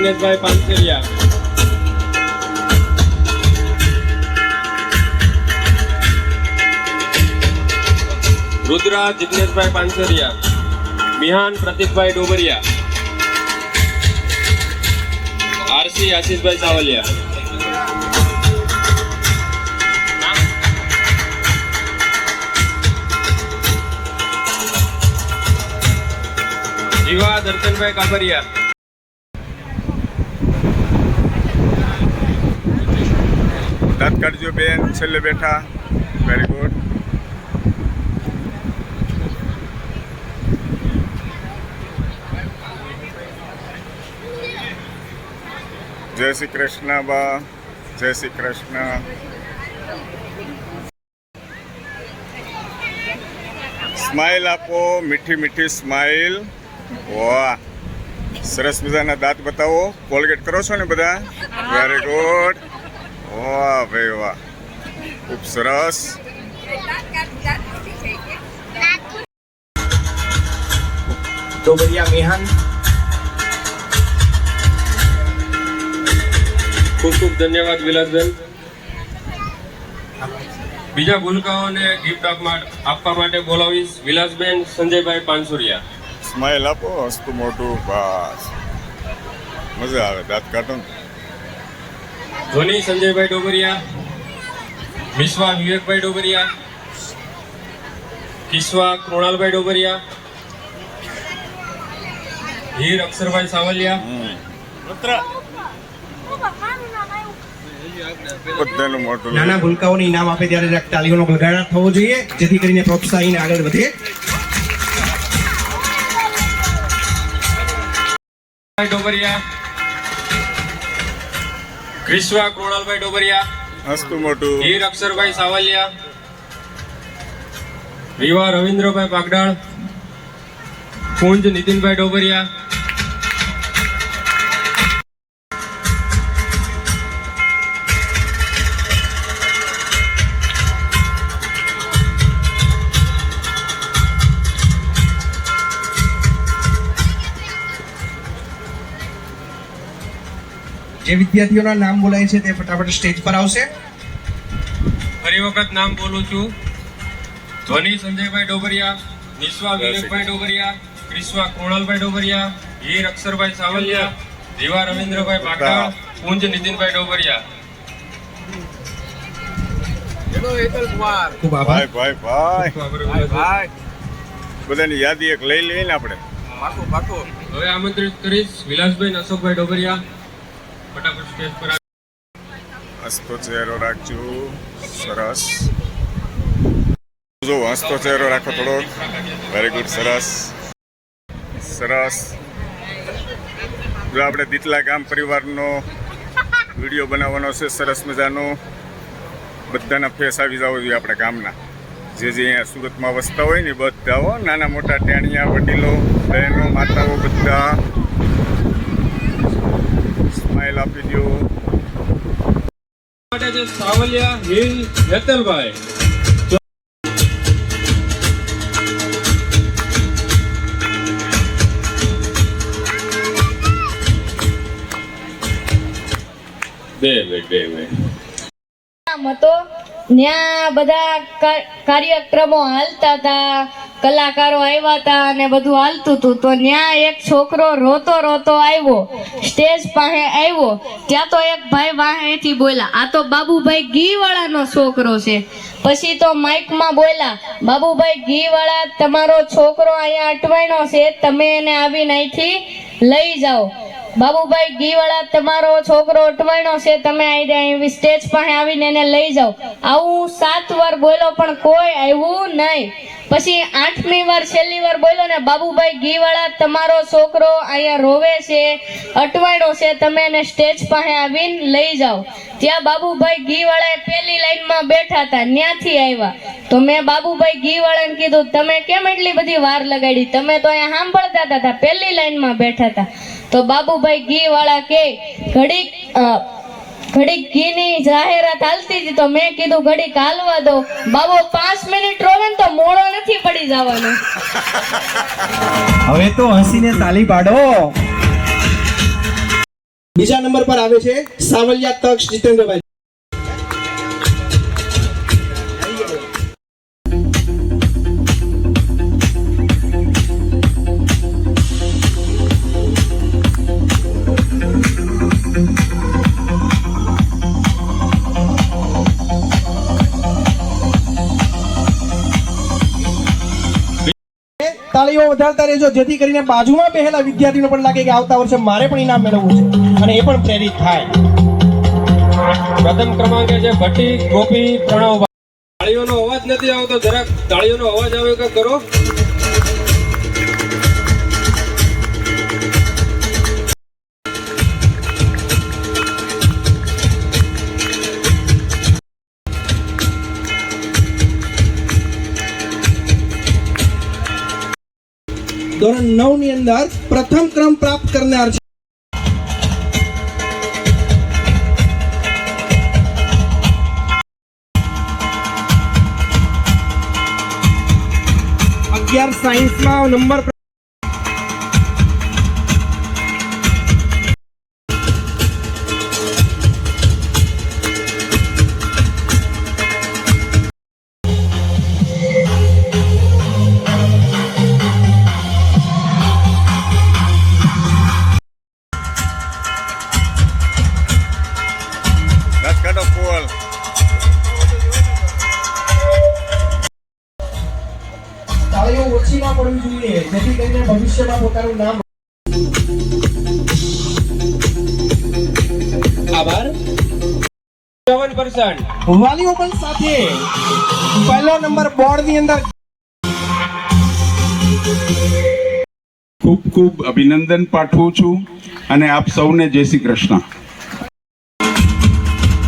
જિગ્નેશભાઈ પાનસેરિયા રુદ્રા જિગ્નેશભાઈ પાનસરિયા મિહાન પ્રતિકભાઈ ડોબરિયા. આરસી આશીષભાઈ સાવલિયા. જીવા દર્શનભાઈ કાબરિયા દાંત કાઢજો બેન છેલ્લે બેઠા વેરી ગુડ જય શ્રી કૃષ્ણ બા જય શ્રી કૃષ્ણ સ્માઇલ આપો મીઠી મીઠી સ્માઇલ વાહ સરસ મજાના દાંત બતાવો કોલગેટ કરો છો ને બધા વેરી ગુડ વાહ ભાઈ વાહ. ખૂબ સરસ. ડોબરિયા મિહાન. ખૂબ ખૂબ ધન્યવાદ વિલાસબેન. બીજા ભૂલકાઓને ગિફ્ટ આપવા માટે બોલાવીશ વિલાસબેન સંજયભાઈ પાનસુરિયા. સ્માઇલ આપો હસતું મોટું બસ. મજા આવે દાંત કાઢો ને. ધોની સંજયભાઈ ડોબરિયા વિશ્વા વિવેકભાઈ ડોબરિયા કિશ્વા કૃણાલભાઈ ડોબરિયા હીર અક્ષરભાઈ સાવલિયા. નાના ભૂલકાઓને ઇનામ આપે ત્યારે તાલીઓનો ગળગાટ થવો જોઈએ જેથી કરીને પ્રોત્સાહીને આગળ વધે. ડોબરિયા ક્રિશ્વા કૃણાલભાઈ ડોબરિયા અસ્તુ મોટું. હીર અક્ષરભાઈ સાવલિયા વિવા રવિન્દ્રભાઈ પાગડાળ કુંજ નીતિનભાઈ ડોબરિયા જે વિદ્યાર્થીઓના નામ બોલાય છે તે ફટાફટ સ્ટેજ પર આવશે. ફરી વખત નામ બોલું છું. ધ્વનિ સંજયભાઈ ડોબરિયા નિસ્વા વિવેકભાઈ ડોબરિયા ક્રિસ્વા કોણલભાઈ ડોબરિયા હીર અક્ષરભાઈ સાવલિયા રીવા રવિન્દ્રભાઈ પાગડાળ કુંજ નીતિનભાઈ ડોબરિયા. ખૂબ આભાર. ભાઈ ભાઈ ભાઈ. બધાની યાદી એક લઈ લઈએ ને આપણે. હવે આમંત્રિત કરીશ વિલાસભાઈ અશોકભાઈ ડોબરિયા. ફટાફટ હસતો ચહેરો રાખજો, સરસ. જો હસતો ચહેરો રાખો થોડો. વેરી ગુડ સરસ. સરસ. જો આપણે દીતલા ગામ પરિવારનો વીડિયો બનાવવાનો છે, સરસ મજાનો. બધાના ફેસ આવી જવો જોઈએ આપણા ગામના. જે જે અહીંયા સુરતમાં વસતા હોય ને બધાઓ, નાના મોટા ટેણિયા, વડીલો, બહેનો, માતાઓ બધા સ્માઇલ આપી દો માટે છે સાવલિયા હિલ હેતલભાઈ બે મિનિટ બે મિનિટ. હતો ત્યાં બધા કાર્યક્રમો હાલતા હતા. કલાકારો આવ્યા હતા અને બધું હાલતું હતું તો ત્યાં એક છોકરો રોતો રોતો આવ્યો. સ્ટેજ પાસે આવ્યો. ત્યાં તો એક ભાઈ વાહેથી બોલ્યા, આ તો બાબુભાઈ ઘીવાળાનો છોકરો છે. પછી તો માઇકમાં બોલ્યા, બાબુભાઈ ઘીવાળા, તમારો છોકરો અહીંયા અટવાયનો છે. તમે એને આવીને અહીંથી લઈ જાઓ. બાબુભાઈ ઘીવાળા, તમારો છોકરો અટવાણો છે. તમે આવી સ્ટેજ પાસે આવીને એને લઈ જાઓ. આવું સાત વાર બોલ્યો, પણ કોઈ આવ્યું નહીં. પછી આઠમી વાર, છેલ્લી વાર બોલ્યો ને, બાબુભાઈ, ઘીવાળા તમારો છોકરો અહીંયા રોવે છે અટવાડ્યો છે, તમે એને સ્ટેજ પાસે આવીને લઈ જાઓ. ત્યાં બાબુભાઈ ઘીવાળા પહેલી લાઈનમાં બેઠા હતા ત્યાંથી આવ્યા. તો મેં બાબુભાઈ ઘીવાળાને કીધું, તમે કેમ એટલી બધી વાર લગાડી? તમે તો અહીંયા સાંભળતા હતા, પહેલી લાઈનમાં બેઠા હતા. તો બાબુભાઈ ઘીવાળા કે, ઘડીક ઘડીક ઘીની જાહેરાત હાલતી હતી તો મેં કીધું ઘડીક હાલવા દો. બાબો પાંચ મિનિટ રોવે તો મોડો નથી પડી જવાનો. હવે તો હસીને તાલી પાડો. બીજા નંબર પર આવે છે સાવલિયા તક્ષ જીતેન્દ્રભાઈ. તાળીઓ વધારતા રહેજો, જેથી કરીને બાજુમાં બેહેલા વિદ્યાર્થીનો પણ લાગે કે આવતા વર્ષે મારે પણ ઇનામ મેળવવું છે અને એ પણ પ્રેરિત થાય. પ્રથમ ક્રમાંકે છે ભટ્ટી, ગોપી, પ્રણવ. તાળીઓનો અવાજ નથી આવતો, જરાક તાળીઓનો અવાજ આવે કે કરો. ધોરણ નવની અંદર પ્રથમ ક્રમ પ્રાપ્ત કરનાર છે. અગિયાર સાયન્સમાં નંબર વાલીઓ પણ સાથે. પહેલો નંબર બોર્ડની અંદર. ખૂબ ખૂબ અભિનંદન પાઠવું છું અને આપ સૌને જય શ્રી કૃષ્ણ.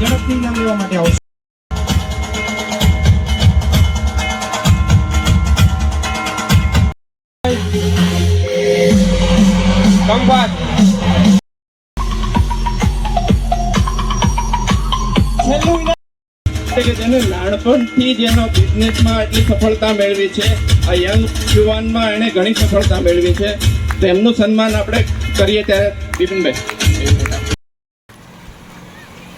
ઝડપથી નામ લેવા માટે આવશે. કે જેને નાનપણથી જ બિઝનેસમાં એટલી સફળતા મેળવી છે. આ યંગ યુવાનમાં એણે ઘણી સફળતા મેળવી છે. તો સન્માન આપણે કરીએ ત્યારે બિપિનભાઈ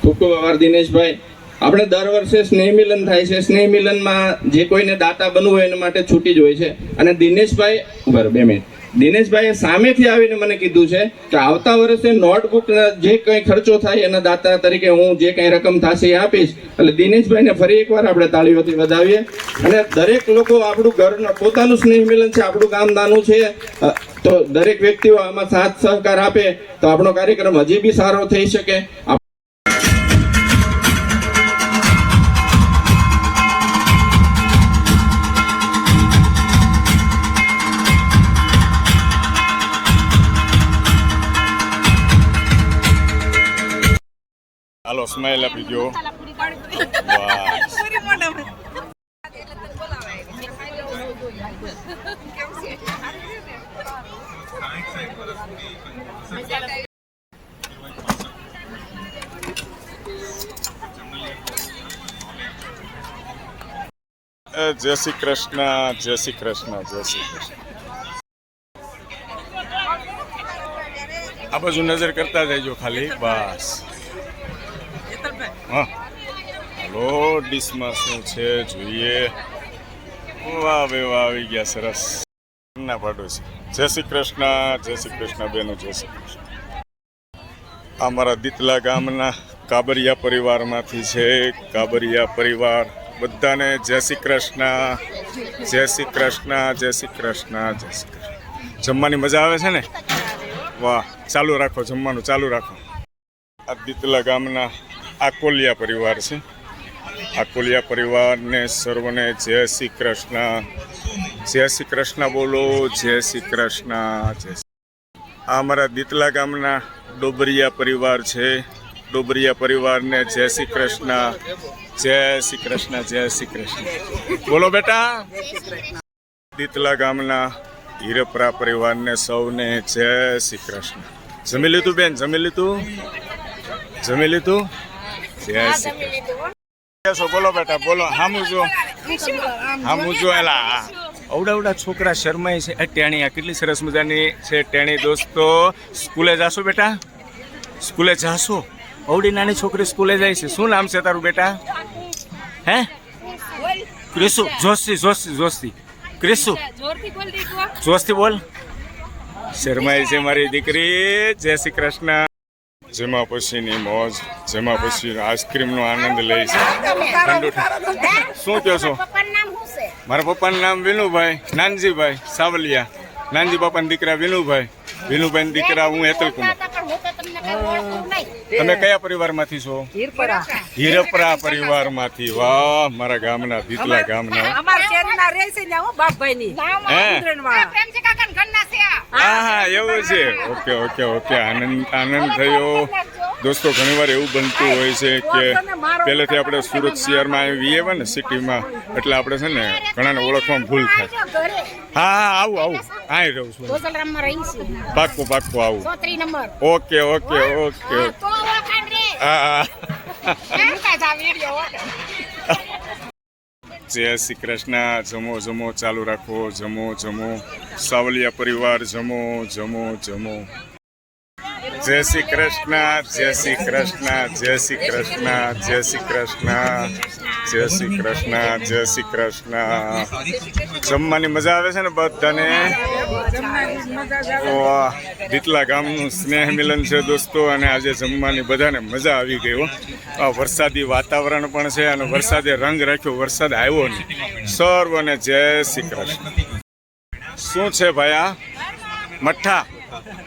ખૂબ ખૂબ આભાર, દિનેશભાઈ. આપણે દર વર્ષે સ્નેહ મિલન થાય છે. સ્નેહ મિલનમાં જે કોઈને દાતા બનવું હોય એના માટે છૂટી જ હોય છે. અને દિનેશભાઈ, બરાબર, બે મિનિટ. દિનેશભાઈએ સામેથી આવીને મને કીધું છે કે આવતા વર્ષે નોટબુક જે કંઈ ખર્ચો થાય એના દાતા તરીકે હું જે કંઈ રકમ થશે એ આપીશ. એટલે દિનેશભાઈને ફરી એકવાર આપણે તાળીઓથી વધાવીએ. અને દરેક લોકો આપણું ઘરનું પોતાનું સ્નેહ મિલન છે, આપણું ગામ નાનું છે તો દરેક વ્યક્તિઓ આમાં સાથ સહકાર આપે, તો આપણો કાર્યક્રમ હજી બી સારો થઈ શકે. સ્માઈલ આપી દો એ જય શ્રી કૃષ્ણ જય શ્રી કૃષ્ણ જય શ્રી કૃષ્ણ આ બાજુ નજર કરતા જજો ખાલી બસ હા. હલો, ડીશમાં શું છે? જોઈએ. વાહ બે વાહ, આવી ગયા, સરસ. ના છે. જય શ્રી કૃષ્ણ, જય શ્રી કૃષ્ણ બેનો, જય શ્રી કૃષ્ણ. આ મારા દીતલા ગામના કાબરિયા પરિવારમાંથી છે કાબરિયા પરિવાર. બધાને જય શ્રી કૃષ્ણ, જય શ્રી કૃષ્ણ, જય શ્રી કૃષ્ણ, જય શ્રી કૃષ્ણ. જમવાની મજા આવે છે ને? વાહ, ચાલુ રાખો, જમવાનું ચાલુ રાખો. આ દીતલા ગામના આકોલિયા પરિવાર છે. આકોલિયા પરિવારને સર્વને જય શ્રી કૃષ્ણ. જય શ્રી કૃષ્ણ બોલો, જય શ્રી કૃષ્ણ, જય આ અમારા દીતલા ગામના ડોબરિયા પરિવાર છે. ડોબરિયા પરિવારને જય શ્રી કૃષ્ણ, જય શ્રી કૃષ્ણ, જય શ્રી કૃષ્ણ. બોલો બેટા. દીતલા ગામના હીરપરા પરિવારને સૌને જય શ્રી કૃષ્ણ. જમી લીધું બેન, જમી લીધું? જમી લીધું? બોલો બેટા બોલો. હામું જો. હામું જો એલા અવડા અવડા છોકરા શરમાય છે. એ ટેણી આ કેટલી સરસ મજાની છે ટેણી દોસ્તો. સ્કૂલે જાશો બેટા? સ્કૂલે જાશો? અવડી નાની છોકરી સ્કૂલે જાય છે. શું નામ છે તારું બેટા? હે? ક્રિસુ જોશી જોશી જોશી. ક્રિસુ જોશથી બોલ શરમાઈ છે મારી દીકરી. જય શ્રી કૃષ્ણ. જેમાં પછીની મોજ જેમાં પછી આઈસ્ક્રીમનો આનંદ લઈ છે. ઠંડુ. શું કહો છો? મારા પપ્પાનું નામ વિનુભાઈ નાનજીભાઈ સાવલિયા. નાનજી બાપાના દીકરા વિનુભાઈ. વિનુભાઈ દીકરા હું હેતલકુમાર. તમે કયા પરિવારમાંથી છો? હીરપરા પરિવારમાંથી. વાહ મારા ગામના દીતલા ગામના. હા છે. Okay okay okay. આનંદ આનંદ થયો. દોસ્તો ઘણીવાર એવું બનતું હોય છે કે પહેલેથી આપણે સુરત શહેરમાં આવીએ ને સિટીમાં એટલે આપણે છે ને ઘણાને ઓળખવામાં ભૂલ થાય. હા હા આવું આવું. હા રહું છું. પાક્કું પાક્કું આવું. Okay okay okay. હા જય શ્રી કૃષ્ણ. જમો જમો ચાલુ રાખો. જમો જમો. સાવલિયા પરિવાર જમો જમો જમો. જય શ્રી કૃષ્ણ, જય શ્રી કૃષ્ણ, જય શ્રી કૃષ્ણ, જય શ્રી કૃષ્ણ, જય શ્રી કૃષ્ણ, જય શ્રી કૃષ્ણ. જમવાની મજા આવે છે ને બધાને? દીતલા ગામનું સ્નેહ મિલન છે દોસ્તો, અને આજે જમવાની બધાને મજા આવી ગઈ આ વરસાદી વાતાવરણ પણ છે અને વરસાદે રંગ રાખ્યો, વરસાદ આવ્યો નહીં. સર્વને જય શ્રી કૃષ્ણ. શું છે ભાયા મઠ્ઠા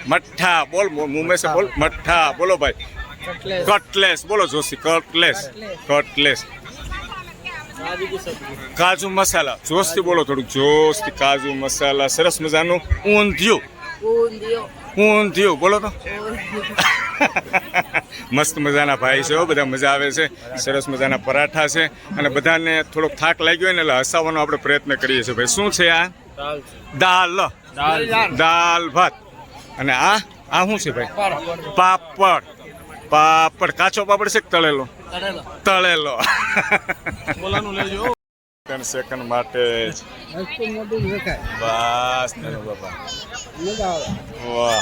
મઠ્ઠા બોલ મુંબઈ સે બોલ. મઠ્ઠા બોલો ભાઈ. કટલેસ. બોલો જોશી કટલેસ કટલેસ. કાજુ મસાલા જોશથી બોલો થોડુંક જોશથી કાજુ મસાલા સરસ મજાનું ઊંધિયું. ઊંધિયું. બોલો તો. મસ્ત મજાના ભાઈ છે હો, બધા મજા આવે છે. સરસ મજાના પરાઠા છે. અને બધાને થોડોક થાક લાગ્યો હોય ને એટલે હસાવવાનો આપણે પ્રયત્ન કરીએ છીએ. ભાઈ શું છે આ? દાલ દાલ ભાત. અને આ આ શું છે ભાઈ? પાપડ. પાપડ. કાચો પાપડ છે તળેલો? તળેલો. સેકન્ડ સેકન્ડ માટે બસ બાપા. વાહ.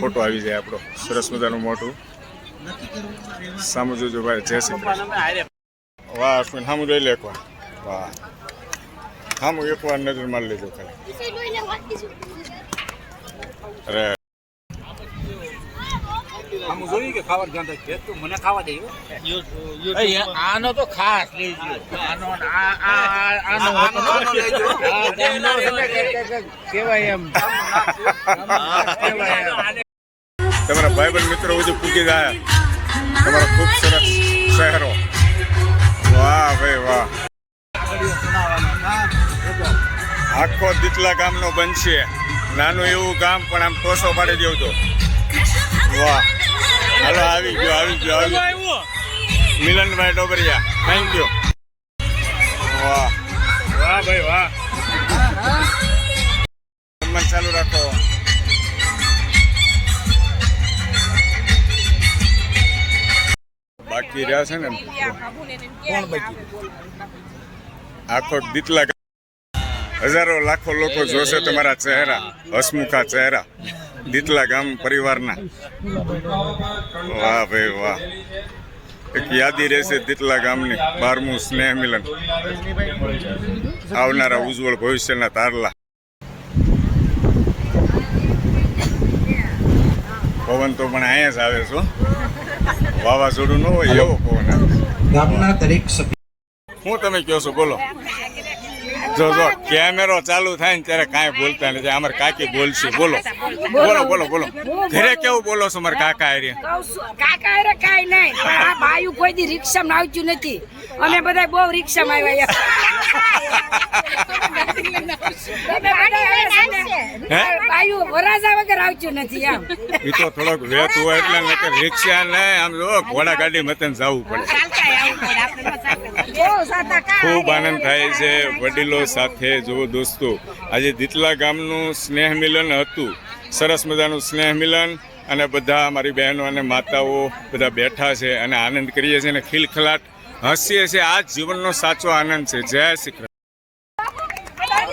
ફોટો આવી જાય આપણો. સરસ મજાનું મોટું. સામું જોજો ભાઈ. જય શ્રી કૃષ્ણ. વાહ અશ્વિન સામું જોઈ લે એકવાર વાહ. સામું એકવાર નજર મારી લેજો ખાલી. અરે આનો તો ખાસ લેજો આનો આ આ આનો આનો લેજો કેવાય એમ તમારા ભાઈબંધ મિત્રો બધું પૂકી જાય. તમારા ખૂબ સરસ શહેરો. વાહ ભાઈ વાહ. આખો દીતલા ગામનો બનશે નાનું એવું ગામ પણ આમ ટોસો પાડી દેવું તો. વાહ. હાલો આવી ગયો આવી ગયો આવી. મિલનભાઈ ડોબરિયા થેન્ક યુ વાહ. વાહ ભાઈ વાહ. જમવાનું ચાલુ રાખો. બાકી રહ્યા છે ને કોણ બાકી? આખો દીતલા હજારો લાખો લોકો જોશે તમારા ચહેરા હસમુખા ચહેરા દીતલા ગામ પરિવારના. વાહ ભાઈ વાહ. એક યાદી રહેશે દીતલા ગામની બારમું સ્નેહ મિલન. આવનારા ઉજ્જવળ ભવિષ્યના તારલા. પવન તો પણ અહીંયા જ આવે છો વાવાઝોડું ન હોય એવો પવન આવે. ગામના દરેક સભ્ય શું તમે કહો છો બોલો. જો જો કેમેરો ચાલુ થાય ને ત્યારે કાંઈ બોલતા નથી. અમારે કાકી બોલશે. બોલો. બોલો બોલો બોલો. ઘરે કેવું બોલો છો મારા કાકા હારે? કાકા હારે કાંઈ નહીં. પણ આ ભાઈ કોઈ દી રિક્ષામાં આવતું નથી. અમે બધા બહુ રિક્ષામાં આવ્યા રિક્ષા ને આમ જો ઘોડા ગાડી મતન જવું પડે. ખૂબ આનંદ થાય છે વડીલો સાથે. જુઓ દોસ્તો, આજે દીતલા ગામનું સ્નેહ મિલન હતું. સરસ મજાનું સ્નેહ મિલન અને બધા મારી બહેનો અને માતાઓ બધા બેઠા છે અને આનંદ કરીએ છીએ અને ખિલખલાટ હસીએ છીએ. આ જીવનનો સાચો આનંદ છે. જય શ્રી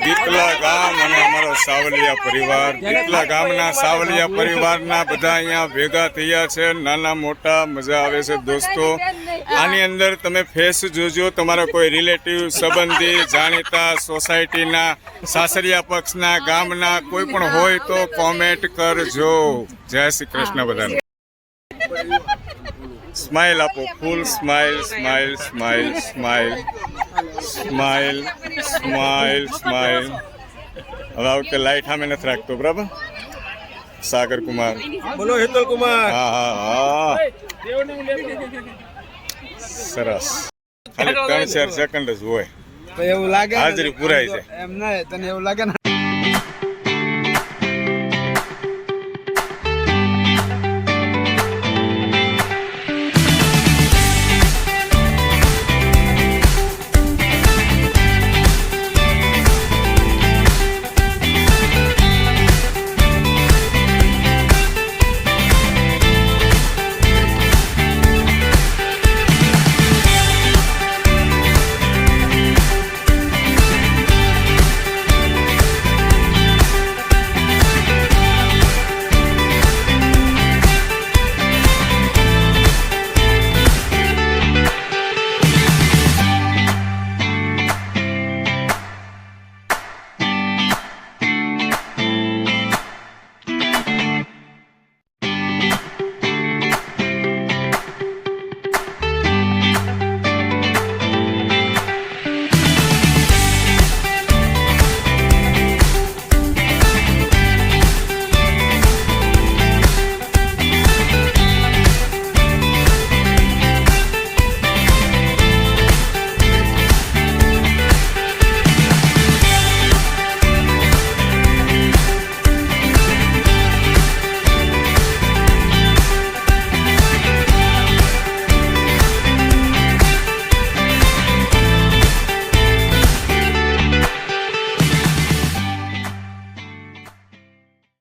દીતલા ગામ અને અમારો સાવલિયા પરિવાર કેટલા ગામના સાવલિયા પરિવારના બધા અહીંયા ભેગા થયા છે નાના મોટા મજા આવે છે દોસ્તો. આની અંદર તમે ફેસ જોજો તમારા કોઈ રિલેટિવ સંબંધી જાણીતા સોસાયટીના સાસરિયા પક્ષના ગામના કોઈ પણ હોય તો કોમેન્ટ કરજો. જય શ્રી કૃષ્ણ બધાને. સ્માઇલ આપો ફૂલ smile smile smile smile smile smile smile હવે આ વખતે લાઈટ સામે નથી રાખતો બરાબર? સાગર કુમાર. બોલો હેતલ કુમાર. હા હા હા. સરસ. ખાલી ત્રણ ચાર સેકન્ડ જ હોય. તો એવું લાગે હાજરી પુરાય છે એમ નહીં તને એવું લાગે ને